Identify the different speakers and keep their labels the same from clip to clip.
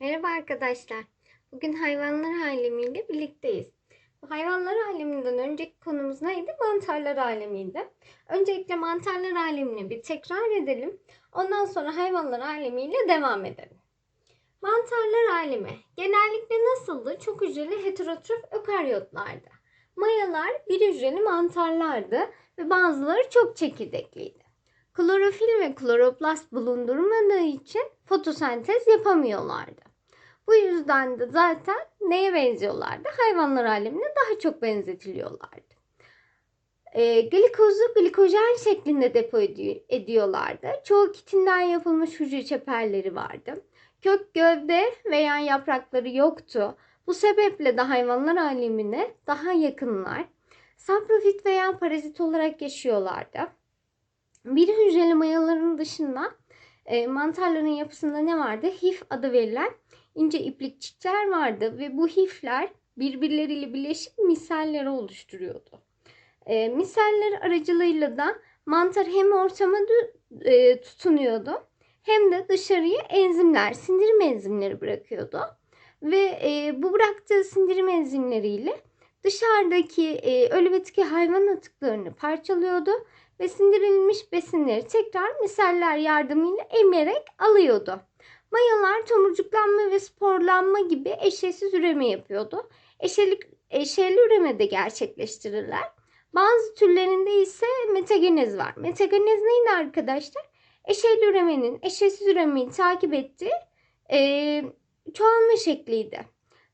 Speaker 1: Merhaba arkadaşlar. Bugün hayvanlar alemiyle birlikteyiz. Bu hayvanlar aleminden önceki konumuz neydi? Mantarlar alemiydi. Öncelikle mantarlar alemini bir tekrar edelim. Ondan sonra hayvanlar alemiyle devam edelim. Mantarlar alemi genellikle nasıldı? Çok hücreli heterotrof ökaryotlardı. Mayalar bir hücreli mantarlardı ve bazıları çok çekirdekliydi. Klorofil ve kloroplast bulundurmadığı için fotosentez yapamıyorlardı. Bu yüzden de zaten neye benziyorlardı? Hayvanlar alemine daha çok benzetiliyorlardı. E, glikozu glikojen şeklinde depo edi- ediyorlardı. Çoğu kitinden yapılmış hücre çeperleri vardı. Kök, gövde veya yaprakları yoktu. Bu sebeple de hayvanlar alemine daha yakınlar. Saprofit veya parazit olarak yaşıyorlardı. Bir hücreli mayaların dışında e, mantarların yapısında ne vardı? Hif adı verilen ince iplikçikler vardı ve bu hifler birbirleriyle birleşip misalleri oluşturuyordu. E, misaller aracılığıyla da mantar hem ortama e, tutunuyordu hem de dışarıya enzimler, sindirim enzimleri bırakıyordu. Ve e, bu bıraktığı sindirim enzimleriyle dışarıdaki e, ölü bitki hayvan atıklarını parçalıyordu ve sindirilmiş besinleri tekrar misaller yardımıyla emerek alıyordu. Mayalar tomurcuklanma ve sporlanma gibi eşeğsiz üreme yapıyordu. Eşelik, eşeğli üreme de gerçekleştirirler. Bazı türlerinde ise metagenez var. Metagenez neydi arkadaşlar? Eşeğli üremenin eşeğsiz üremeyi takip ettiği e, çoğalma şekliydi.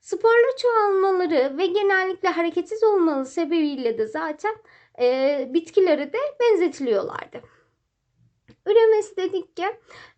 Speaker 1: Sporlu çoğalmaları ve genellikle hareketsiz olmaları sebebiyle de zaten e, bitkileri de benzetiliyorlardı. Üremesi dedik ki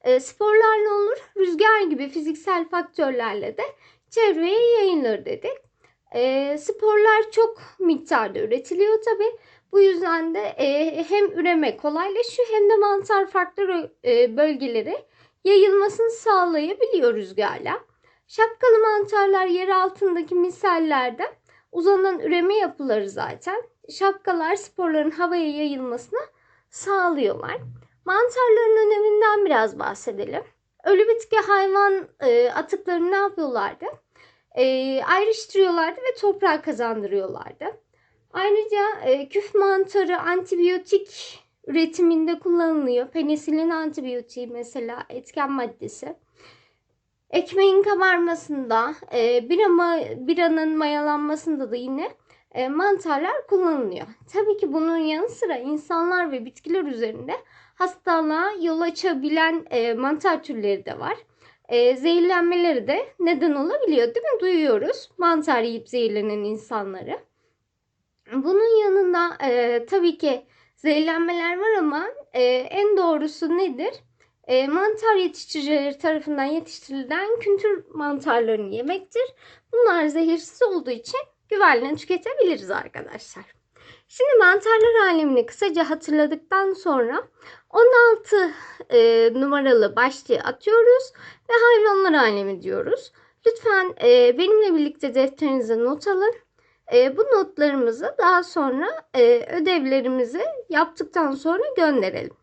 Speaker 1: e, sporlarla olur, rüzgar gibi fiziksel faktörlerle de çevreye yayılır dedik. E, sporlar çok miktarda üretiliyor tabi. Bu yüzden de e, hem üreme kolaylaşıyor hem de mantar farklı e, bölgelere yayılmasını sağlayabiliyor rüzgarla. Şapkalı mantarlar yer altındaki misallerden uzanan üreme yapıları zaten. Şapkalar sporların havaya yayılmasına sağlıyorlar. Mantarların öneminden biraz bahsedelim. Ölü bitki hayvan e, atıklarını ne yapıyorlardı? E, ayrıştırıyorlardı ve toprağa kazandırıyorlardı. Ayrıca e, küf mantarı antibiyotik üretiminde kullanılıyor. Penisilin antibiyotiği mesela etken maddesi. Ekmeğin kabarmasında, e, bir ama biranın mayalanmasında da yine e, mantarlar kullanılıyor. Tabii ki bunun yanı sıra insanlar ve bitkiler üzerinde hastalığa yol açabilen e, mantar türleri de var. E, zehirlenmeleri de neden olabiliyor değil mi? Duyuyoruz mantar yiyip zehirlenen insanları. Bunun yanında e, tabii ki zehirlenmeler var ama e, en doğrusu nedir? E, mantar yetiştiricileri tarafından yetiştirilen kültür mantarlarını yemektir. Bunlar zehirsiz olduğu için güvenle tüketebiliriz arkadaşlar. Şimdi mantarlar alemini kısaca hatırladıktan sonra 16 e, numaralı başlığı atıyoruz ve hayvanlar alemi diyoruz. Lütfen e, benimle birlikte defterinize not alın. E, bu notlarımızı daha sonra e, ödevlerimizi yaptıktan sonra gönderelim.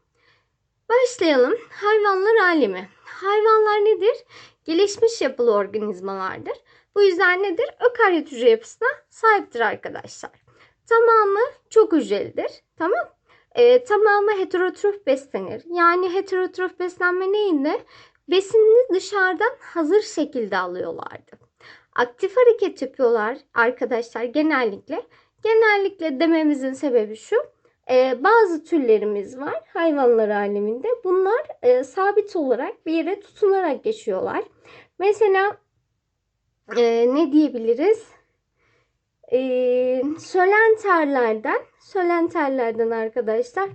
Speaker 1: Başlayalım. Hayvanlar alemi. Hayvanlar nedir? Gelişmiş yapılı organizmalardır. Bu yüzden nedir? Ökaryot hücre yapısına sahiptir arkadaşlar. Tamamı çok hücrelidir. Tamam. Ee, tamamı heterotrof beslenir. Yani heterotrof beslenme neydi? Besinini dışarıdan hazır şekilde alıyorlardı. Aktif hareket yapıyorlar arkadaşlar genellikle. Genellikle dememizin sebebi şu. Ee, bazı türlerimiz var hayvanlar aleminde. Bunlar e, sabit olarak bir yere tutunarak yaşıyorlar. Mesela e, ne diyebiliriz? E, sölenterlerden, sölenterlerden arkadaşlar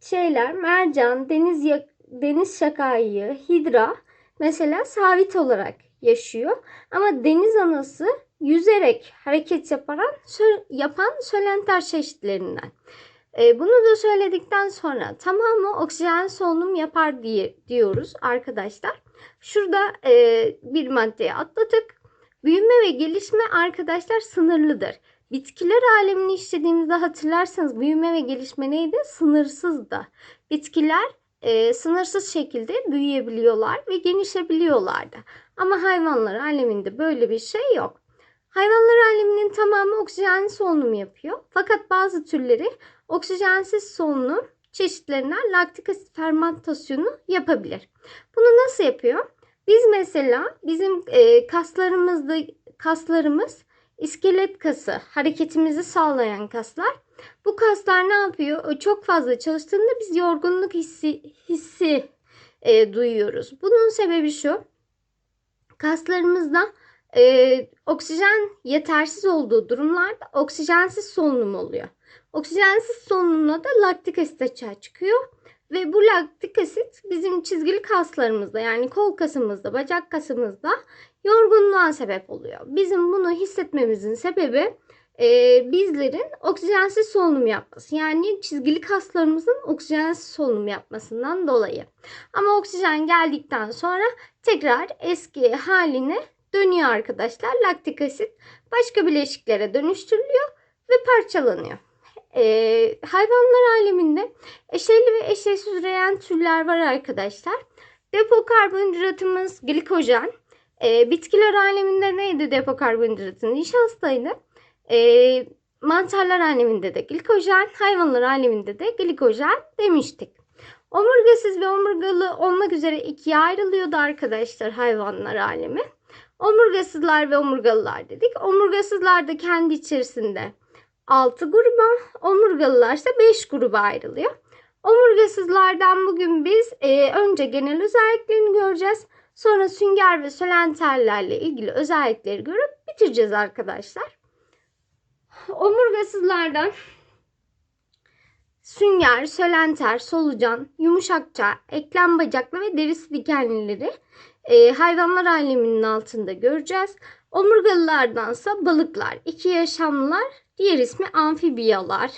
Speaker 1: şeyler mercan, deniz deniz şakayı, hidra mesela sabit olarak yaşıyor. Ama deniz anası yüzerek hareket yapan, yapan sölenter çeşitlerinden. E, bunu da söyledikten sonra tamamı oksijen solunum yapar diye diyoruz arkadaşlar. Şurada e, bir maddeyi atladık. Büyüme ve gelişme arkadaşlar sınırlıdır. Bitkiler alemini işlediğimizde hatırlarsanız büyüme ve gelişme neydi? Sınırsızdı. Bitkiler e, sınırsız şekilde büyüyebiliyorlar ve genişleyebiliyorlar da. Ama hayvanlar aleminde böyle bir şey yok. Hayvanlar aleminin tamamı oksijenli solunum yapıyor. Fakat bazı türleri oksijensiz solunum çeşitlerinden laktik asit fermentasyonu yapabilir. Bunu nasıl yapıyor? Biz mesela bizim e, kaslarımızda kaslarımız iskelet kası, hareketimizi sağlayan kaslar. Bu kaslar ne yapıyor? O Çok fazla çalıştığında biz yorgunluk hissi hissi e, duyuyoruz. Bunun sebebi şu. Kaslarımızda e, oksijen yetersiz olduğu durumlarda oksijensiz solunum oluyor. Oksijensiz solunumla da laktik asit açığa çıkıyor. Ve bu laktik asit bizim çizgili kaslarımızda yani kol kasımızda, bacak kasımızda yorgunluğa sebep oluyor. Bizim bunu hissetmemizin sebebi e, bizlerin oksijensiz solunum yapması. Yani çizgili kaslarımızın oksijensiz solunum yapmasından dolayı. Ama oksijen geldikten sonra tekrar eski haline dönüyor arkadaşlar. Laktik asit başka bileşiklere dönüştürülüyor ve parçalanıyor. Ee, hayvanlar aleminde eşeyli ve eşeysiz üreyen türler var arkadaşlar. Depo karbonhidratımız glikojen. Ee, bitkiler aleminde neydi depo karbonhidratı? Nişastaydı. Ee, mantarlar aleminde de glikojen, hayvanlar aleminde de glikojen demiştik. Omurgasız ve omurgalı olmak üzere ikiye ayrılıyordu arkadaşlar hayvanlar alemi. Omurgasızlar ve omurgalılar dedik. Omurgasızlar da kendi içerisinde 6 gruba, omurgalılar ise 5 gruba ayrılıyor. Omurgasızlardan bugün biz e, önce genel özelliklerini göreceğiz. Sonra sünger ve sölenterlerle ilgili özellikleri görüp bitireceğiz arkadaşlar. Omurgasızlardan sünger, sölenter, solucan, yumuşakça, eklem bacaklı ve derisi dikenlileri e, hayvanlar aleminin altında göreceğiz. Omurgalılardansa balıklar, iki yaşamlılar, diğer ismi amfibiyalar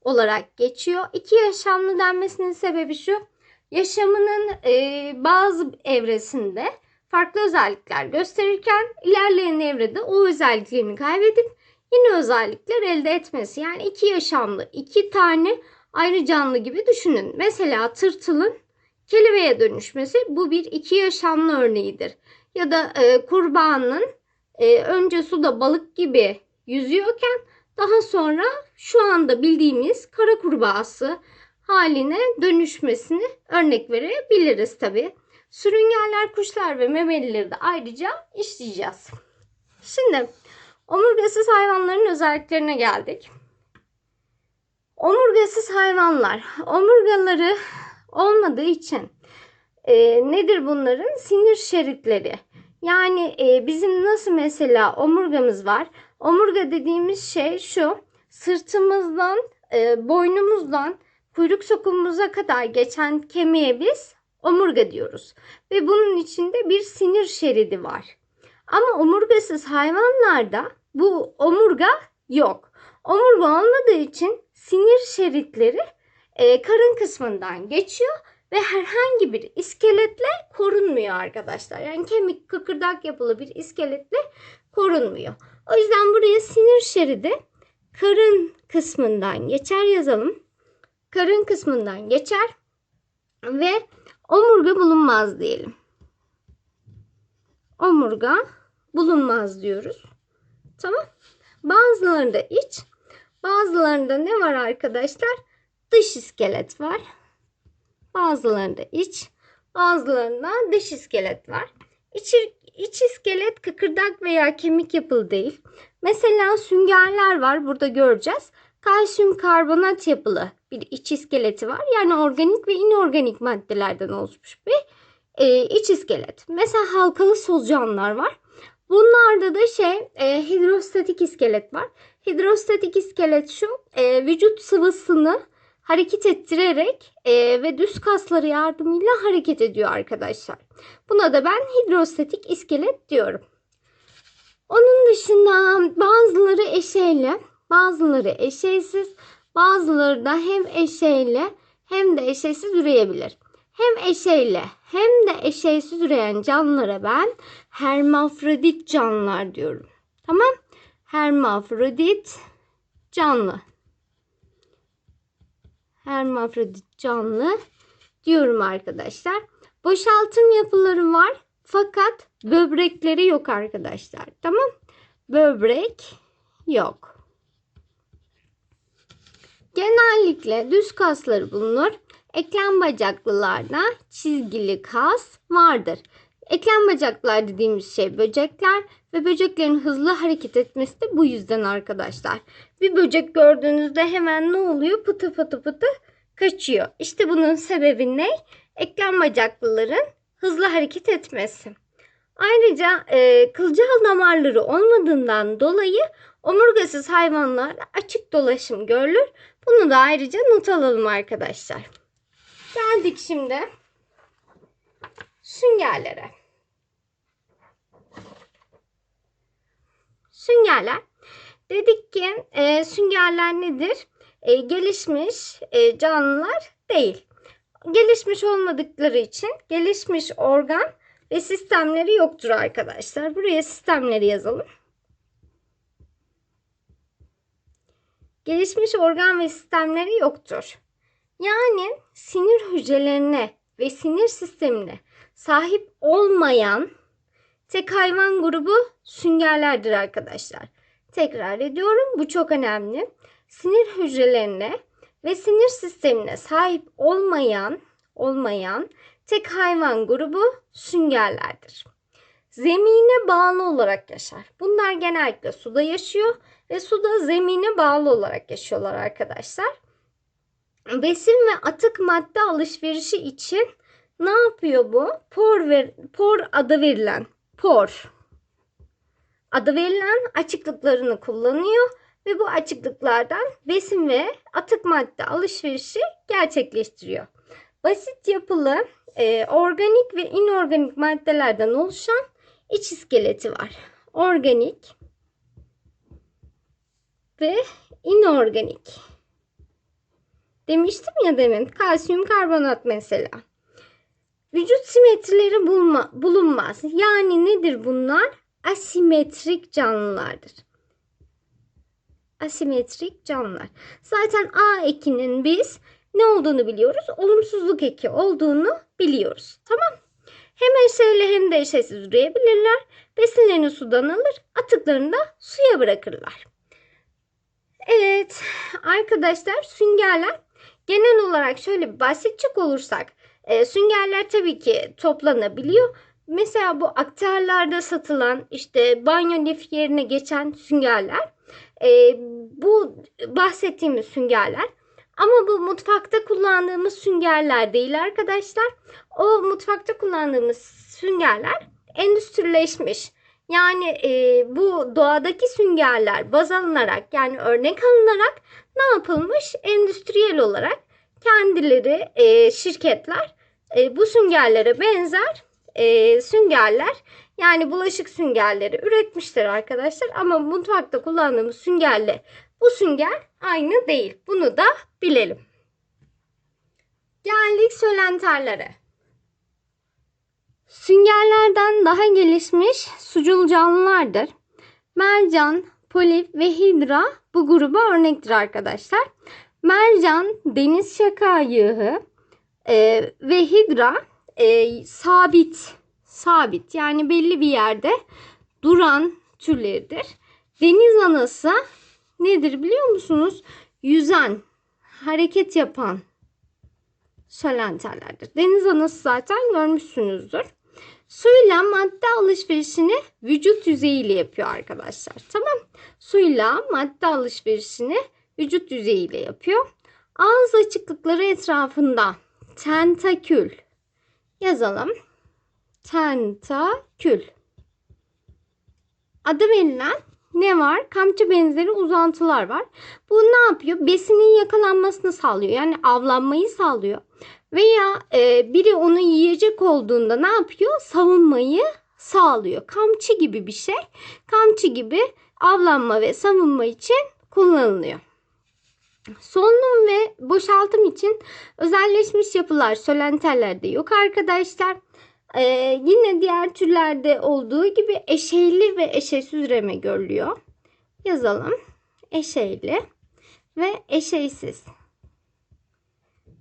Speaker 1: olarak geçiyor. İki yaşamlı denmesinin sebebi şu. Yaşamının e, bazı evresinde farklı özellikler gösterirken ilerleyen evrede o özelliklerini kaybedip yeni özellikler elde etmesi. Yani iki yaşamlı, iki tane ayrı canlı gibi düşünün. Mesela tırtılın kelebeğe dönüşmesi bu bir iki yaşamlı örneğidir. Ya da e, kurbanın e, önce suda balık gibi yüzüyorken daha sonra şu anda bildiğimiz kara kurbağası haline dönüşmesini örnek verebiliriz tabi. Sürüngenler, kuşlar ve memelileri de ayrıca işleyeceğiz. Şimdi omurgasız hayvanların özelliklerine geldik. Omurgasız hayvanlar. Omurgaları olmadığı için e, nedir bunların? Sinir şeritleri. Yani e, bizim nasıl mesela omurgamız var. Omurga dediğimiz şey şu. Sırtımızdan, e, boynumuzdan kuyruk sokumumuza kadar geçen kemiğe biz omurga diyoruz. Ve bunun içinde bir sinir şeridi var. Ama omurgasız hayvanlarda bu omurga yok. Omurga olmadığı için sinir şeritleri e, karın kısmından geçiyor ve herhangi bir iskeletle korunmuyor arkadaşlar. Yani kemik kıkırdak yapılı bir iskeletle korunmuyor. O yüzden buraya sinir şeridi karın kısmından geçer yazalım. Karın kısmından geçer ve omurga bulunmaz diyelim. Omurga bulunmaz diyoruz. Tamam. Bazılarında iç, bazılarında ne var arkadaşlar? Dış iskelet var. Bazılarında iç, bazılarında dış iskelet var. İç, iç iskelet kıkırdak veya kemik yapılı değil. Mesela süngerler var. Burada göreceğiz. Kalsiyum karbonat yapılı bir iç iskeleti var. Yani organik ve inorganik maddelerden oluşmuş bir e, iç iskelet. Mesela halkalı solucanlar var. Bunlarda da şey e, hidrostatik iskelet var. Hidrostatik iskelet şu e, vücut sıvısını hareket ettirerek e, ve düz kasları yardımıyla hareket ediyor arkadaşlar. Buna da ben hidrostatik iskelet diyorum. Onun dışında bazıları eşeğli, bazıları eşeğsiz, bazıları da hem eşeğli hem de eşeğsiz üreyebilir. Hem eşeğli hem de eşeğsiz üreyen canlılara ben hermafrodit canlılar diyorum. Tamam? Hermafrodit canlı. Hermafrodit canlı diyorum arkadaşlar. Boşaltım yapıları var fakat böbrekleri yok arkadaşlar. Tamam? Böbrek yok. Genellikle düz kasları bulunur. Eklem bacaklılarda çizgili kas vardır. Eklem bacaklılar dediğimiz şey böcekler ve böceklerin hızlı hareket etmesi de bu yüzden arkadaşlar. Bir böcek gördüğünüzde hemen ne oluyor? Pıtı pıtı pıtı kaçıyor. İşte bunun sebebi ne? Eklem bacaklıların hızlı hareket etmesi. Ayrıca e, kılcal damarları olmadığından dolayı omurgasız hayvanlarda açık dolaşım görülür. Bunu da ayrıca not alalım arkadaşlar. Geldik şimdi süngerlere. Süngerler. Dedik ki e, süngerler nedir? E, gelişmiş e, canlılar değil. Gelişmiş olmadıkları için gelişmiş organ ve sistemleri yoktur arkadaşlar. Buraya sistemleri yazalım. Gelişmiş organ ve sistemleri yoktur. Yani sinir hücrelerine ve sinir sistemine sahip olmayan tek hayvan grubu süngerlerdir arkadaşlar. Tekrar ediyorum bu çok önemli. Sinir hücrelerine ve sinir sistemine sahip olmayan olmayan tek hayvan grubu süngerlerdir. Zemine bağlı olarak yaşar. Bunlar genellikle suda yaşıyor ve suda zemine bağlı olarak yaşıyorlar arkadaşlar. Besin ve atık madde alışverişi için ne yapıyor bu? Por, ver, por adı verilen por adı verilen açıklıklarını kullanıyor ve bu açıklıklardan besin ve atık madde alışverişi gerçekleştiriyor. Basit yapılı e, organik ve inorganik maddelerden oluşan iç iskeleti var. Organik ve inorganik. Demiştim ya demin kalsiyum karbonat mesela. Vücut simetrileri bulma, bulunmaz. Yani nedir bunlar? Asimetrik canlılardır. Asimetrik canlılar. Zaten A ekinin biz ne olduğunu biliyoruz? Olumsuzluk eki olduğunu biliyoruz. Tamam. Hem eşeğiyle hem de eşeğsiz üreyebilirler. Besinlerini sudan alır, atıklarını da suya bırakırlar. Evet arkadaşlar süngerler genel olarak şöyle bir bahsedecek olursak e, süngerler tabii ki toplanabiliyor. Mesela bu aktarlarda satılan işte banyo lif yerine geçen süngerler e, bu bahsettiğimiz süngerler ama bu mutfakta kullandığımız süngerler değil arkadaşlar. O mutfakta kullandığımız süngerler endüstrileşmiş. Yani e, bu doğadaki süngerler baz alınarak yani örnek alınarak ne yapılmış? Endüstriyel olarak kendileri e, şirketler e, bu süngerlere benzer e, süngerler yani bulaşık süngerleri üretmişler arkadaşlar. Ama mutfakta kullandığımız süngerle bu sünger aynı değil. Bunu da bilelim. Geldik sölenterlere. Süngerlerden daha gelişmiş sucul canlılardır. Mercan, polip ve hidra bu gruba örnektir arkadaşlar. Mercan deniz şakayığı e, ve hidra e, sabit sabit yani belli bir yerde duran türleridir. Deniz anası nedir biliyor musunuz? Yüzen, hareket yapan sölenterlerdir. Deniz anası zaten görmüşsünüzdür. Suyla madde alışverişini vücut yüzeyiyle yapıyor arkadaşlar. Tamam. Suyla madde alışverişini vücut yüzeyiyle yapıyor. Ağız açıklıkları etrafında tentakül yazalım. Tentakül. Adı verilen ne var? Kamçı benzeri uzantılar var. Bu ne yapıyor? Besinin yakalanmasını sağlıyor. Yani avlanmayı sağlıyor. Veya e, biri onu yiyecek olduğunda ne yapıyor? Savunmayı sağlıyor. Kamçı gibi bir şey. Kamçı gibi avlanma ve savunma için kullanılıyor. Solunum ve boşaltım için özelleşmiş yapılar sölenterlerde yok arkadaşlar. Ee, yine diğer türlerde olduğu gibi eşeyli ve eşeğsiz üreme görülüyor. Yazalım. Eşeyli ve eşeysiz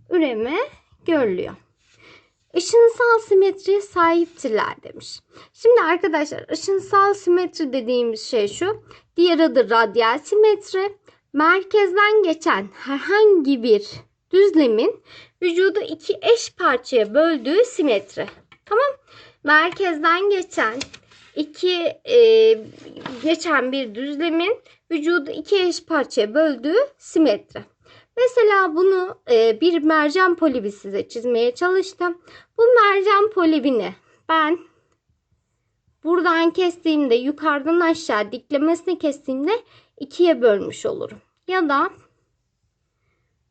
Speaker 1: üreme görülüyor. ışınsal simetriye sahiptirler demiş. Şimdi arkadaşlar ışınsal simetri dediğimiz şey şu. Diğer adı radyal simetri. Merkezden geçen herhangi bir düzlemin vücudu iki eş parçaya böldüğü simetri. Tamam? Merkezden geçen iki e, geçen bir düzlemin vücudu iki eş parçaya böldüğü simetri. Mesela bunu e, bir mercan polibi size çizmeye çalıştım. Bu mercan polibini ben buradan kestiğimde yukarıdan aşağı diklemesine kestiğimde ikiye bölmüş olurum. Ya da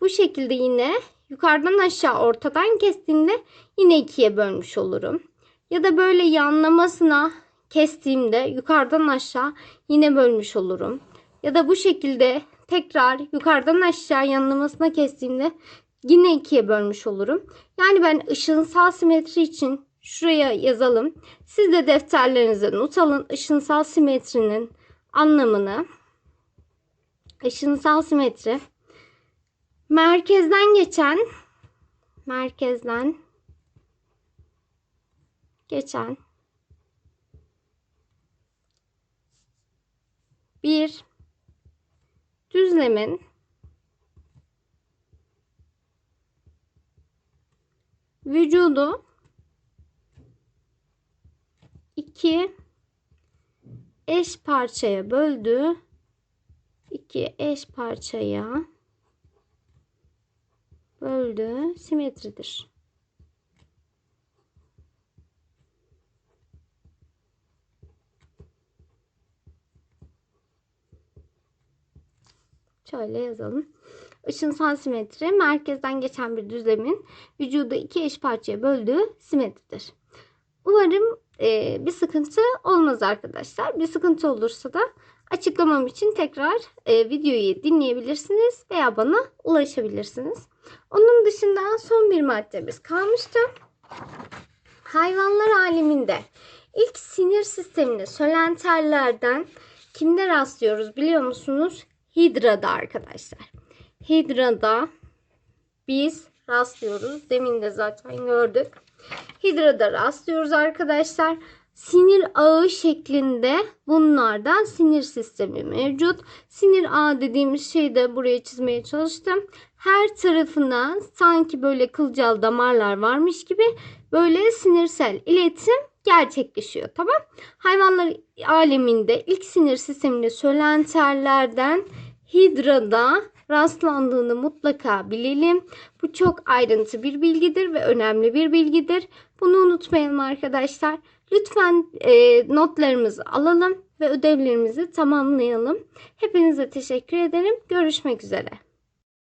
Speaker 1: bu şekilde yine yukarıdan aşağı ortadan kestiğimde yine ikiye bölmüş olurum. Ya da böyle yanlamasına kestiğimde yukarıdan aşağı yine bölmüş olurum. Ya da bu şekilde tekrar yukarıdan aşağı yanlamasına kestiğimde yine ikiye bölmüş olurum. Yani ben ışınsal simetri için şuraya yazalım. Siz de defterlerinize not alın ışınsal simetrinin anlamını. Işınsal simetri. Merkezden geçen merkezden geçen bir düzlemin vücudu iki eş parçaya böldüğü iki eş parçaya böldüğü simetridir. Şöyle yazalım. Işınsal simetri merkezden geçen bir düzlemin vücudu iki eş parçaya böldüğü simetridir. Umarım e, bir sıkıntı olmaz arkadaşlar. Bir sıkıntı olursa da açıklamam için tekrar e, videoyu dinleyebilirsiniz veya bana ulaşabilirsiniz. Onun dışında son bir maddemiz kalmıştı. Hayvanlar aleminde ilk sinir sistemini sölenterlerden kimde rastlıyoruz biliyor musunuz? Hidra'da arkadaşlar. Hidra'da biz rastlıyoruz. Demin de zaten gördük. Hidra'da rastlıyoruz arkadaşlar. Sinir ağı şeklinde bunlardan sinir sistemi mevcut. Sinir ağı dediğimiz şeyi de buraya çizmeye çalıştım. Her tarafına sanki böyle kılcal damarlar varmış gibi böyle sinirsel iletim gerçekleşiyor. Tamam. Hayvanlar aleminde ilk sinir sisteminde sölenterlerden hidrada rastlandığını mutlaka bilelim. Bu çok ayrıntı bir bilgidir ve önemli bir bilgidir. Bunu unutmayalım arkadaşlar. Lütfen e, notlarımızı alalım ve ödevlerimizi tamamlayalım. Hepinize teşekkür ederim. Görüşmek üzere.